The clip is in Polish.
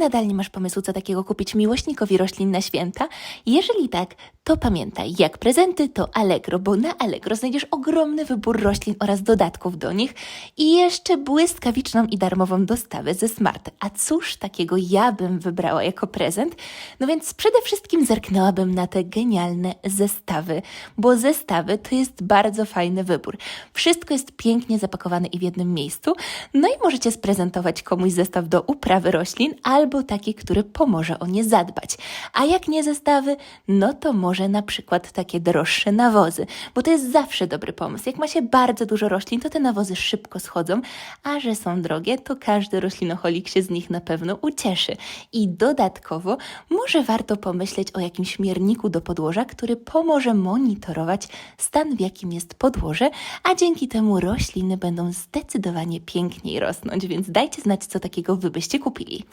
nadal nie masz pomysłu, co takiego kupić miłośnikowi roślin na święta? Jeżeli tak, pamiętaj, jak prezenty to Allegro, bo na Allegro znajdziesz ogromny wybór roślin oraz dodatków do nich i jeszcze błyskawiczną i darmową dostawę ze Smart. A cóż takiego ja bym wybrała jako prezent? No więc przede wszystkim zerknęłabym na te genialne zestawy, bo zestawy to jest bardzo fajny wybór. Wszystko jest pięknie zapakowane i w jednym miejscu, no i możecie sprezentować komuś zestaw do uprawy roślin albo taki, który pomoże o nie zadbać. A jak nie zestawy, no to może na przykład takie droższe nawozy, bo to jest zawsze dobry pomysł. Jak ma się bardzo dużo roślin, to te nawozy szybko schodzą, a że są drogie, to każdy roślinocholik się z nich na pewno ucieszy. I dodatkowo może warto pomyśleć o jakimś mierniku do podłoża, który pomoże monitorować stan, w jakim jest podłoże, a dzięki temu rośliny będą zdecydowanie piękniej rosnąć, więc dajcie znać, co takiego wy byście kupili.